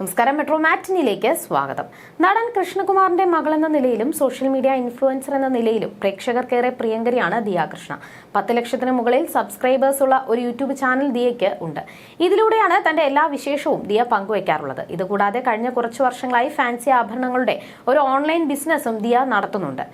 നമസ്കാരം. മെട്രോ മാറ്റിനിലേക്ക് സ്വാഗതം. നടൻ കൃഷ്ണകുമാറിന്റെ മകളെന്ന നിലയിലും സോഷ്യൽ മീഡിയ ഇൻഫ്ലുവൻസർ എന്ന നിലയിലും പ്രേക്ഷകർക്കേറെ പ്രിയങ്കരിയാണ് ദിയ കൃഷ്ണ. പത്ത് ലക്ഷത്തിന് മുകളിൽ സബ്സ്ക്രൈബേഴ്സ് ഉള്ള ഒരു യൂട്യൂബ് ചാനൽ ദിയയ്ക്ക് ഉണ്ട്. ഇതിലൂടെയാണ് തന്റെ എല്ലാ വിശേഷവും ദിയ പങ്കുവയ്ക്കാറുള്ളത് ഇതുകൂടാതെ കഴിഞ്ഞ കുറച്ചു വർഷങ്ങളായി ഫാൻസി ആഭരണങ്ങളുടെ ഒരു ഓൺലൈൻ ബിസിനസ്സും ദിയ നടത്തുന്നുണ്ട്.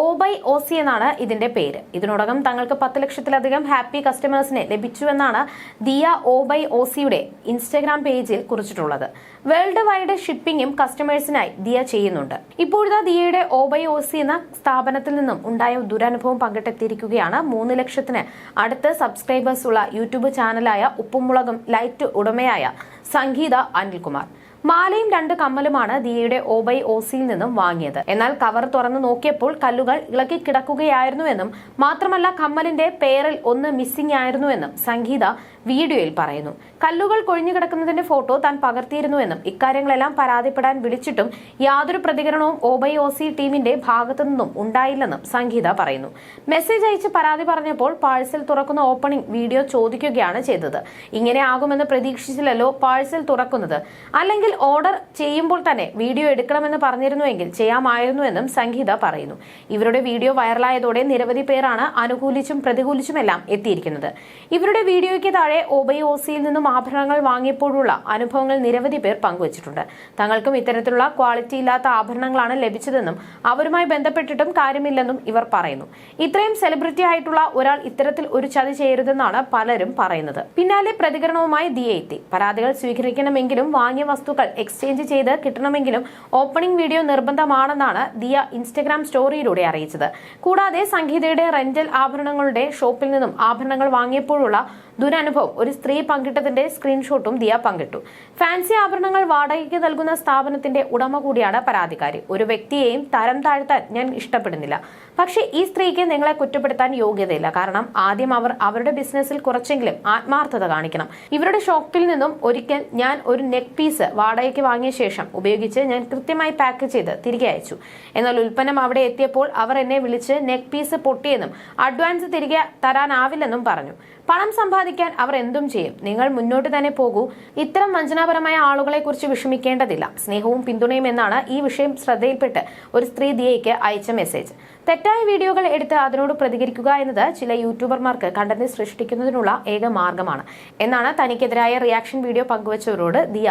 ഓ ബൈ ഒ സി എന്നാണ് ഇതിന്റെ പേര്. ഇതിനോടകം തങ്ങൾക്ക് പത്ത് ലക്ഷത്തിലധികം ഹാപ്പി കസ്റ്റമേഴ്സിനെ ലഭിച്ചുവെന്നാണ് ദിയ ഒ ബൈ ഒ സിയുടെ ഇൻസ്റ്റഗ്രാം പേജിൽ കുറിച്ചിട്ടുള്ളത്. വേൾഡ് വൈഡ് ഷിപ്പിംഗും കസ്റ്റമേഴ്സിനായി ദിയ ചെയ്യുന്നുണ്ട്. ഇപ്പോഴത്തെ ദിയയുടെ ഒ ബൈ ഒ സി എന്ന സ്ഥാപനത്തിൽ നിന്നും ഉണ്ടായ ദുരനുഭവം പങ്കിട്ടെത്തിയിരിക്കുകയാണ്. മൂന്ന് ലക്ഷത്തിന് അടുത്ത് സബ്സ്ക്രൈബേഴ്സ് ഉള്ള യൂട്യൂബ് ചാനലായ ഉപ്പുമുളകും ലൈറ്റ് ഉടമയായ സംഗീത അനിൽകുമാർ. മാലയും രണ്ട് കമ്മലുമാണ് ദിയയുടെ ഓബൈ ഓസിയിൽ നിന്നും വാങ്ങിയത്. എന്നാൽ കവർ തുറന്നു നോക്കിയപ്പോൾ കല്ലുകൾ ഇളക്കി കിടക്കുകയായിരുന്നുവെന്നും മാത്രമല്ല കമ്മലിന്റെ പേരിൽ ഒന്ന് മിസ്സിംഗ് ആയിരുന്നുവെന്നും സംഗീത വീഡിയോയിൽ പറയുന്നു. കല്ലുകൾ കൊഴിഞ്ഞു കിടക്കുന്നതിന്റെ ഫോട്ടോ താൻ പകർത്തിയിരുന്നുവെന്നും ഇക്കാര്യങ്ങളെല്ലാം പരാതിപ്പെടാൻ വിളിച്ചിട്ടും യാതൊരു പ്രതികരണവും ഓബൈ ഓസി ടീമിന്റെ ഭാഗത്തു നിന്നും ഉണ്ടായില്ലെന്നും സംഗീത പറയുന്നു. മെസ്സേജ് അയച്ച് പരാതി പറഞ്ഞപ്പോൾ പാഴ്സൽ തുറക്കുന്ന ഓപ്പണിംഗ് വീഡിയോ ചോദിക്കുകയാണ് ചെയ്തത്. ഇങ്ങനെ ആകുമെന്ന് പ്രതീക്ഷിച്ചില്ലല്ലോ പാഴ്സൽ തുറക്കുന്നത്. അല്ലെങ്കിൽ ഓർഡർ ചെയ്യുമ്പോൾ തന്നെ വീഡിയോ എടുക്കണമെന്ന് പറഞ്ഞിരുന്നുവെങ്കിൽ ചെയ്യാമായിരുന്നുവെന്നും സംഗീത പറയുന്നു. ഇവരുടെ വീഡിയോ വൈറലായതോടെ നിരവധി പേരാണ് അനുകൂലിച്ചും പ്രതികൂലിച്ചുമെല്ലാം എത്തിയിരിക്കുന്നത്. ഇവരുടെ വീഡിയോയ്ക്ക് താഴെ ഒബൈ ഒസിയിൽ നിന്നും ആഭരണങ്ങൾ വാങ്ങിയപ്പോഴുള്ള അനുഭവങ്ങൾ നിരവധി പേർ പങ്കുവച്ചിട്ടുണ്ട്. തങ്ങൾക്കും ഇത്തരത്തിലുള്ള ക്വാളിറ്റി ഇല്ലാത്ത ആഭരണങ്ങളാണ് ലഭിച്ചതെന്നും അവരുമായി ബന്ധപ്പെട്ടിട്ടും കാര്യമില്ലെന്നും ഇവർ പറയുന്നു. ഇത്രയും സെലിബ്രിറ്റി ആയിട്ടുള്ള ഒരാൾ ഇത്തരത്തിൽ ഒരു ചതി ചെയ്യരുതെന്നാണ് പലരും പറയുന്നത്. പിന്നാലെ പ്രതികരണവുമായി ദിയ എത്തി പരാതികൾ സ്വീകരിക്കണമെങ്കിലും വാങ്ങിയ വസ്തുക്കൾ എക്സ്ചേഞ്ച് ചെയ്ത് കിട്ടണമെങ്കിലും ഓപ്പണിംഗ് വീഡിയോ നിർബന്ധമാണെന്നാണ് ദിയ ഇൻസ്റ്റഗ്രാം സ്റ്റോറിയിലൂടെ അറിയിച്ചത്. കൂടാതെ സംഗീതയുടെ റെന്റൽ ആഭരണങ്ങളുടെ ഷോപ്പിൽ നിന്നും ആഭരണങ്ങൾ വാങ്ങിയപ്പോഴുള്ള ദുരനുഭവം ഒരു സ്ത്രീ പങ്കിട്ടതിന്റെ സ്ക്രീൻഷോട്ടും ദിയ പങ്കിട്ടു. ഫാൻസി ആഭരണങ്ങൾ വാടകയ്ക്ക് നൽകുന്ന സ്ഥാപനത്തിന്റെ ഉടമ കൂടിയാണ് പരാതിക്കാരി. ഒരു വ്യക്തിയെയും തരം താഴ്ത്താൻ ഞാൻ ഇഷ്ടപ്പെടുന്നില്ല. പക്ഷേ ഈ സ്ത്രീക്ക് നിങ്ങളെ കുറ്റപ്പെടുത്താൻ യോഗ്യതയില്ല. കാരണം ആദ്യം അവർ അവരുടെ ബിസിനസ്സിൽ കുറച്ചെങ്കിലും ആത്മാർത്ഥത കാണിക്കണം. ഇവരുടെ ഷോപ്പിൽ നിന്നും ഒരിക്കൽ ഞാൻ ഒരു നെക്ക് പീസ് വാടകയ്ക്ക് വാങ്ങിയ ശേഷം ഉപയോഗിച്ച് ഞാൻ കൃത്യമായി പാക്ക് ചെയ്ത് തിരികെ അയച്ചു. എന്നാൽ ഉൽപ്പന്നം അവിടെ എത്തിയപ്പോൾ അവർ എന്നെ വിളിച്ച് നെക്ക് പീസ് പൊട്ടിയെന്നും അഡ്വാൻസ് തിരികെ തരാനാവില്ലെന്നും പറഞ്ഞു. പണം സമ്പാദിക്കാൻ അവർ എന്തും ചെയ്യും. നിങ്ങൾ മുന്നോട്ട് തന്നെ പോകൂ. ഇത്തരം വഞ്ചനാപരമായ ആളുകളെ കുറിച്ച് വിഷമിക്കേണ്ടതില്ല. സ്നേഹവും പിന്തുണയും എന്നാണ് ഈ വിഷയം ശ്രദ്ധയിൽപ്പെട്ട് ഒരു സ്ത്രീ ദിയയ്ക്ക് അയച്ച മെസ്സേജ്. തെറ്റായ വീഡിയോകൾ എടുത്ത് അതിനോട് പ്രതികരിക്കുക എന്നത് ചില യൂട്യൂബർമാർക്ക് കണ്ടന്റ് സൃഷ്ടിക്കുന്നതിനുള്ള ഏക മാർഗമാണ്. എന്നാണ് തനിക്കെതിരായ റിയാക്ഷൻ വീഡിയോ പങ്കുവച്ചവരോട് Diya